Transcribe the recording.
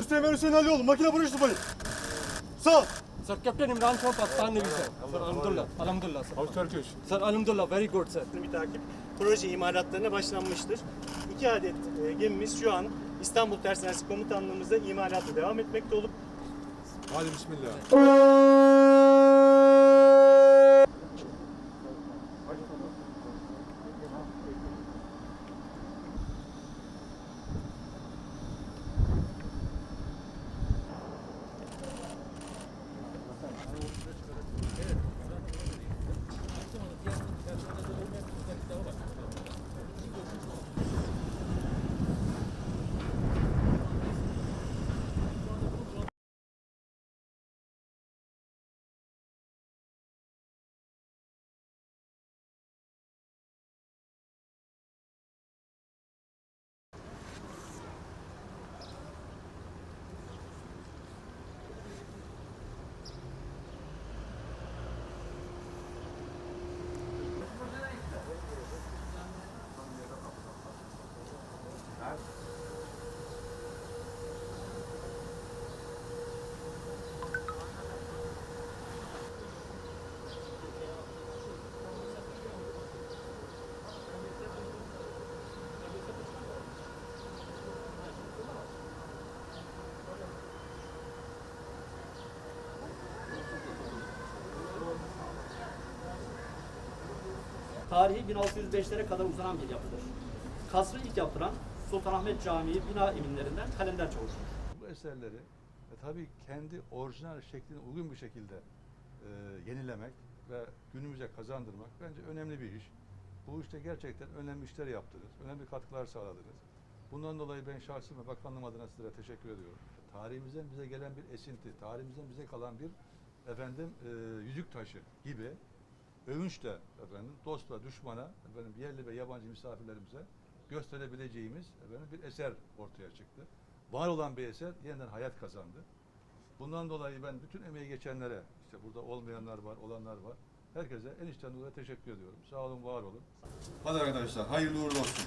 Üsteğmen Hüseyin Alioğlu, makine barış subayı. Sağ. Sir, Captain Imran Khan, Pakistan Navy, sir. Sir, Alhamdulillah. Alhamdulillah, sir. How Turkish? Sir, Alhamdulillah, very good, sir. bir takip proje imalatlarına başlanmıştır. İki adet e, gemimiz şu an İstanbul Tersanesi Komutanlığımızda imalatı devam etmekte olup Hadi bismillah. Tarihi 1605'lere kadar uzanan bir yapıdır. Kasrı ilk yaptıran Sultanahmet Camii bina eminlerinden Kalender Çavuş'tur. Bu eserleri e, tabii kendi orijinal şekline uygun bir şekilde e, yenilemek ve günümüze kazandırmak bence önemli bir iş. Bu işte gerçekten önemli işler yaptınız, önemli katkılar sağladınız. Bundan dolayı ben şahsım ve bakanlığım adına sizlere teşekkür ediyorum. Tarihimizden bize gelen bir esinti, tarihimizden bize kalan bir efendim e, yüzük taşı gibi övünçle efendim dostla düşmana efendim yerli ve yabancı misafirlerimize gösterebileceğimiz efendim bir eser ortaya çıktı. Var olan bir eser yeniden hayat kazandı. Bundan dolayı ben bütün emeği geçenlere, işte burada olmayanlar var, olanlar var. Herkese en içten dolayı teşekkür ediyorum. Sağ olun, var olun. Hadi arkadaşlar, hayırlı uğurlu olsun.